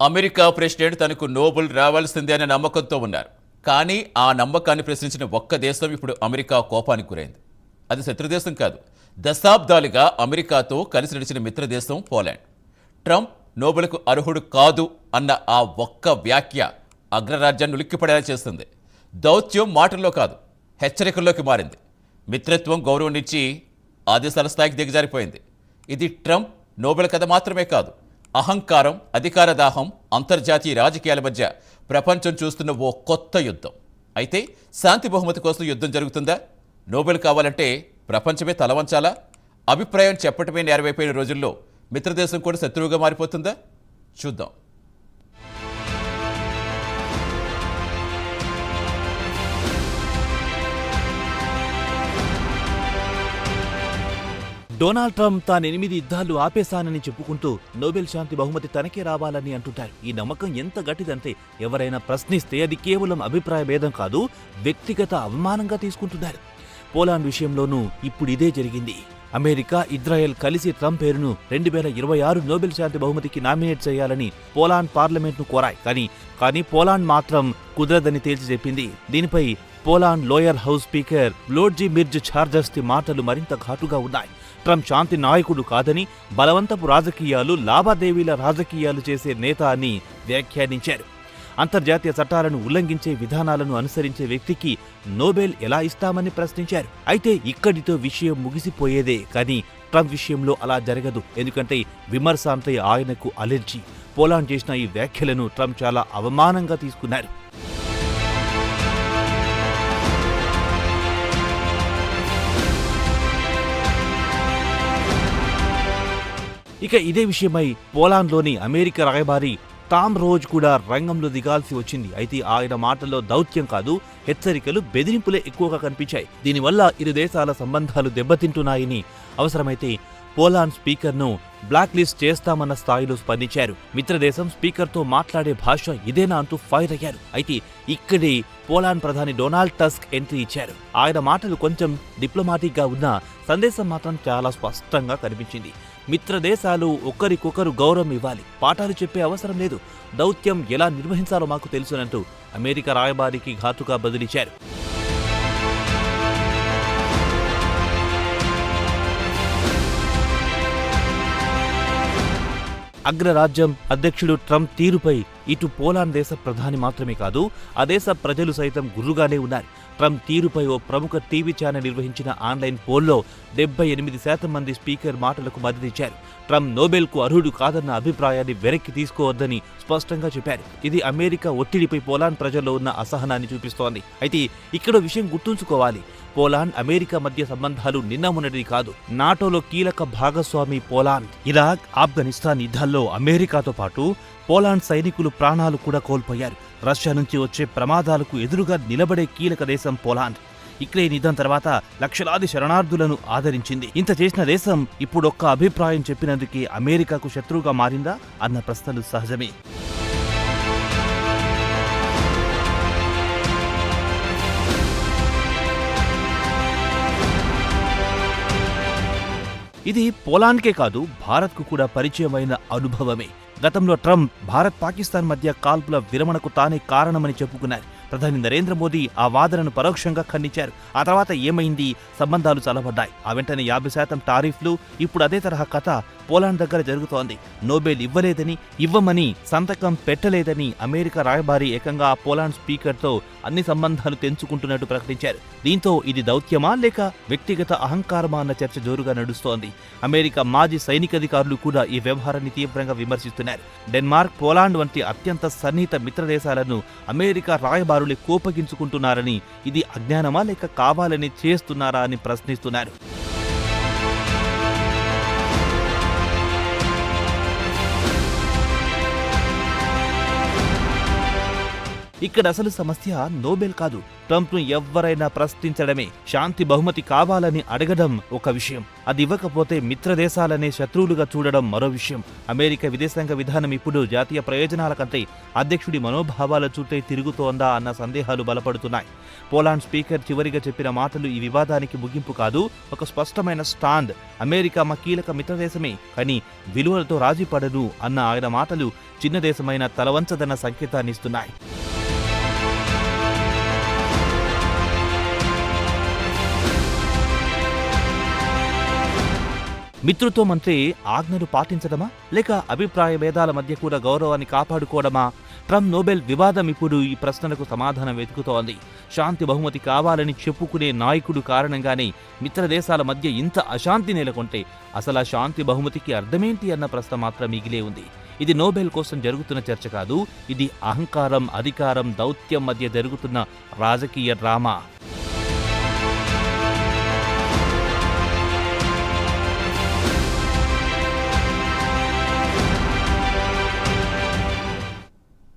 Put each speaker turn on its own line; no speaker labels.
America president తనకు Nobel రావాల్సిందే అనే నమ్మకంతో ఉన్నారు. కానీ ఆ నమ్మకాన్ని ప్రశ్నించిన ఒక్క దేశం ఇప్పుడు అమెరికా కోపానికి గురైంది. అది శత్రుదేశం కాదు. దశాబ్దాలుగా అమెరికాతో కలిసి నడిచిన మిత్రదేశం పోలాండ్. ట్రంప్ నోబెల్కు అర్హుడు కాదు అన్న ఆ ఒక్క వ్యాఖ్య అగ్రరాజ్యాన్ని ఉలిక్కిపడేలా చేస్తుంది. దౌత్యం మాటల్లో కాదు హెచ్చరికల్లోకి మారింది. మిత్రత్వం గౌరవనిచ్చి ఆదేశాల స్థాయికి దిగజారిపోయింది. ఇది ట్రంప్ నోబెల్ కథ మాత్రమే కాదు అహంకారం అధికార దాహం అంతర్జాతీయ రాజకీయాల మధ్య ప్రపంచం చూస్తున్న ఓ కొత్త యుద్ధం. అయితే శాంతి బహుమతి కోసం యుద్ధం జరుగుతుందా? నోబెల్ కావాలంటే ప్రపంచమే తలవంచాలా? అభిప్రాయం చెప్పటమే నేరవైపోయిన రోజుల్లో మిత్రదేశం కూడా శత్రువుగా మారిపోతుందా? చూద్దాం.
డొనాల్డ్ ట్రంప్ తాను ఎనిమిది యుద్ధాలు ఆపేశానని చెప్పుకుంటూ నోబెల్ శాంతి బహుమతి తనకే రావాలని అంటుంటారు. ఈ నమ్మకం ఎంత గట్టిదంటే ఎవరైనా ప్రశ్నిస్తే అది కేవలం అభిప్రాయ భేదం కాదు వ్యక్తిగత అవమానంగా తీసుకుంటున్నారు. పోలాండ్ విషయంలోనూ ఇప్పుడు ఇదే జరిగింది. అమెరికా ఇజ్రాయెల్ కలిసి ట్రంప్ పేరును రెండు వేల ఇరవై ఆరు నోబెల్ శాంతి బహుమతికి నామినేట్ చేయాలని పోలాండ్ పార్లమెంట్ను కోరాయి. కానీ కానీ పోలాండ్ మాత్రం కుదరదని తేల్చి చెప్పింది. దీనిపై పోలాండ్ లోయర్ హౌస్ స్పీకర్ లోడ్జీ మిర్జ్ ఛార్జర్స్ మాటలు మరింత ఘాటుగా ఉన్నాయి. ట్రంప్ శాంతి నాయకుడు కాదని బలవంతపు రాజకీయాలు లావాదేవీల రాజకీయాలు చేసే నేత అని వ్యాఖ్యానించారు. అంతర్జాతీయ చట్టాలను ఉల్లంఘించే విధానాలను అనుసరించే వ్యక్తికి నోబెల్ ఎలా ఇస్తామని ప్రశ్నించారు. అయితే ఇక్కడితో విషయం ముగిసిపోయేదే కానీ ట్రంప్ విషయంలో అలా జరగదు. ఎందుకంటే విమర్శ అంటే ఆయనకు అలెర్జీ. పోలాండ్ చేసిన ఈ వ్యాఖ్యలను ట్రంప్ చాలా అవమానంగా తీసుకున్నారు. ఇక ఇదే విషయమై పోలాండ్లోని అమెరికా రాయబారి టామ్ రోజ్ కూడా రంగంలో దిగాల్సి వచ్చింది. అయితే ఆయన మాటల్లో దౌత్యం కాదు హెచ్చరికలు బెదిరింపులే ఎక్కువగా కనిపించాయి. దీనివల్ల ఇరు దేశాల సంబంధాలు దెబ్బతింటున్నాయని అవసరమైతే పోలాండ్ స్పీకర్ను బ్లాక్ లిస్ట్ చేస్తామన్న స్థాయిలో స్పందించారు. మిత్రదేశం స్పీకర్తో మాట్లాడే భాష ఇదేనా అంటూ ఫైర్ అయ్యారు. అయితే ఇక్కడే పోలాండ్ ప్రధాని డొనాల్డ్ టస్క్ ఎంట్రీ ఇచ్చారు. ఆయన మాటలు కొంచెం డిప్లొమాటిక్గా ఉన్న ఉన్నా సందేశం మాత్రం చాలా స్పష్టంగా కనిపించింది. మిత్రదేశాలు ఒకరికొకరు గౌరవం ఇవ్వాలి. పాఠాలు చెప్పే అవసరం లేదు. దౌత్యం ఎలా నిర్వహించాలో మాకు తెలుసునంటూ అమెరికా రాయబారికి ఘాతుగా బదిలిచ్చారు. అగ్రరాజ్యం అధ్యక్షుడు ట్రంప్ తీరుపై ఇటు పోలాండ్ దేశ ప్రధాని మాత్రమే కాదు ఆ దేశ ప్రజలు సైతం గుర్రుగానే ఉన్నారు. ట్రంప్ తీరుపై ఓ ప్రముఖ టీవీ ఛానల్ నిర్వహించిన ఆన్లైన్ పోల్లో డెబ్బై ఎనిమిది శాతం మంది స్పీకర్ మాటలకు మద్దతిచ్చారు ట్రంప్ నోబెల్కు అర్హుడు కాదన్న అభిప్రాయాన్ని వెనక్కి తీసుకోవద్దని స్పష్టంగా చెప్పారు. ఇది అమెరికా ఒత్తిడిపై పోలాండ్ ప్రజల్లో ఉన్న అసహనాన్ని చూపిస్తోంది. అయితే ఇక్కడ విషయం గుర్తుంచుకోవాలి. పోలాండ్ అమెరికా మధ్య సంబంధాలు నిన్న మొన్నటిది కాదు. నాటోలో కీలక భాగస్వామి పోలాండ్. ఇరాక్ ఆఫ్ఘనిస్తాన్ యుద్ధాల్లో అమెరికాతో పాటు పోలాండ్ సైనికులు ప్రాణాలు కూడా కోల్పోయారు. రష్యా నుంచి వచ్చే ప్రమాదాలకు ఎదురుగా నిలబడే కీలక దేశం పోలాండ్. ఇక్కడే యుద్ధం తర్వాత లక్షలాది శరణార్థులను ఆదరించింది. ఇంత చేసిన దేశం ఇప్పుడొక్క అభిప్రాయం చెప్పినందుకే అమెరికాకు శత్రువుగా మారిందా? అన్న ప్రశ్నలు సహజమే. ఇది పోలాండ్కే కాదు భారత్కు కూడా పరిచయమైన అనుభవమే. గతంలో ట్రంప్ భారత్ పాకిస్తాన్ మధ్య కాల్పుల విరమణకు తానే కారణమని చెప్పుకున్నారు. ప్రధాని నరేంద్ర మోదీ ఆ వాదనను పరోక్షంగా ఖండించారు. ఆ తర్వాత ఏమైంది? సంబంధాలు చలబడ్డాయి ఆ వెంటనే యాభై శాతం టారిఫ్లు ఇప్పుడు అదే తరహా కథ పోలాండ్ దగ్గర జరుగుతోంది. నోబెల్ ఇవ్వలేదని ఇవ్వమని సంతకం పెట్టలేదని అమెరికా రాయబారి ఏకంగా పోలాండ్ స్పీకర్తో అన్ని సంబంధాలు తెంచుకుంటున్నట్టు ప్రకటించారు. దీంతో ఇది దౌత్యమా లేక వ్యక్తిగత అహంకారమా అన్న చర్చ జోరుగా నడుస్తోంది. అమెరికా మాజీ సైనికాధికారులు కూడా ఈ వ్యవహారాన్ని తీవ్రంగా విమర్శిస్తున్నారు. డెన్మార్క్ పోలాండ్ వంటి అత్యంత సన్నిహిత మిత్ర దేశాలను అమెరికా రాయబారులే కోపగించుకుంటున్నారని ఇది అజ్ఞానమా లేక కావాలని చేస్తున్నారా అని ప్రశ్నిస్తున్నారు. ఇక్కడ అసలు సమస్య నోబెల్ కాదు. ట్రంప్ను ఎవ్వరైనా ప్రశ్నించడమే. శాంతి బహుమతి కావాలని అడగడం ఒక విషయం. అది ఇవ్వకపోతే మిత్రదేశాలనే శత్రువులుగా చూడడం మరో విషయం. అమెరికా విదేశాంగ విధానం ఇప్పుడు జాతీయ ప్రయోజనాల కంటే అధ్యక్షుడి మనోభావాల చుట్టే తిరుగుతోందా అన్న సందేహాలు బలపడుతున్నాయి. పోలాండ్ స్పీకర్ చివరిగా చెప్పిన మాటలు ఈ వివాదానికి ముగింపు కాదు ఒక స్పష్టమైన స్టాండ్. అమెరికా మా కీలక మిత్రదేశమే కానీ విలువలతో రాజీ పడదు అన్న ఆయన మాటలు చిన్న దేశమైన తలవంచదన్న సంకేతాన్నిస్తున్నాయి మిత్రుతో మిత్రుత్వం అంటే ఆజ్ఞలు పాటించడమా? లేక అభిప్రాయ భేదాల మధ్య కూడా గౌరవాన్ని కాపాడుకోవడమా? ట్రంప్ నోబెల్ వివాదం ఇప్పుడు ఈ ప్రశ్నలకు సమాధానం వెతుకుతోంది. శాంతి బహుమతి కావాలని చెప్పుకునే నాయకుడు కారణంగానే మిత్ర దేశాల మధ్య ఇంత అశాంతి నెలకొంటే అసలు ఆ శాంతి బహుమతికి అర్థమేంటి అన్న ప్రశ్న మాత్రం మిగిలే ఉంది. ఇది నోబెల్ కోసం జరుగుతున్న చర్చ కాదు ఇది అహంకారం అధికారం దౌత్యం మధ్య జరుగుతున్న రాజకీయ డ్రామా.